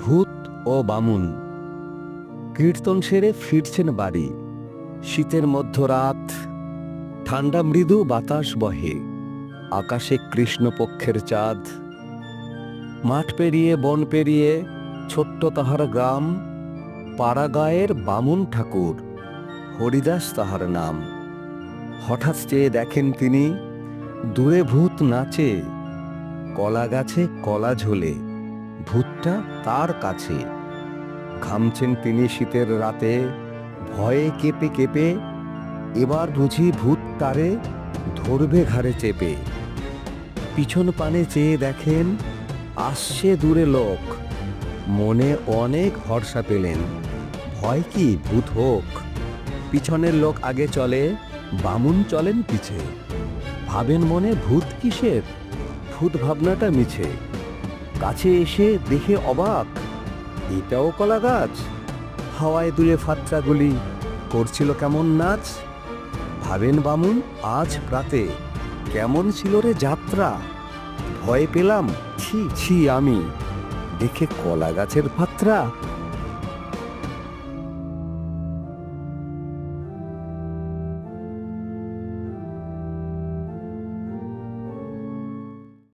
ভূত ও বামুন। কীর্তন সেরে ফিরছেন বাড়ি। শীতের মধ্যরাত ঠান্ডা মৃদু বাতাস বহে। আকাশে কৃষ্ণপক্ষের চাঁদ। মাঠ পেরিয়ে, বন পেরিয়ে, ছোট্ট তাহার গ্রাম, পাড়াগাঁয়ের বামুন ঠাকুর, হরিদাস তাহার নাম। হঠাৎ চেয়ে দেখেন তিনি, দূরে ভূত নাচে কলা গাছে কলা ঝোলে। ভূতটা তার কাছে। ঘামছেন তিনি শীতের রাতে, ভয়ে কেঁপে কেঁপে, এবার বুঝি ভূত তারে ধরবে ঘাড়ে চেপে। পিছন পানে চেয়ে দেখেন, আসছে দূরে লোক। মনে অনেক ভরসা পেলেন। ভয় কি ভূত হোক? পিছনের লোক আগে চলে, বামুন চলেন পিছে। ভাবেন মনে ভূত কিসের? ভূত ভাবনাটা মিছে। কাছে এসে দেখে অবাক। এটাও কলা গাছ। হাওয়ায় দুলে ফাত্রাগুলি করছিল কেমন নাচ? ভাবেন বামুন, আজ প্রাতে কেমন ছিল রে যাত্রা? ভয় পেলাম, ছি ছি, আমি। দেখে কলা গাছের ফাত্রা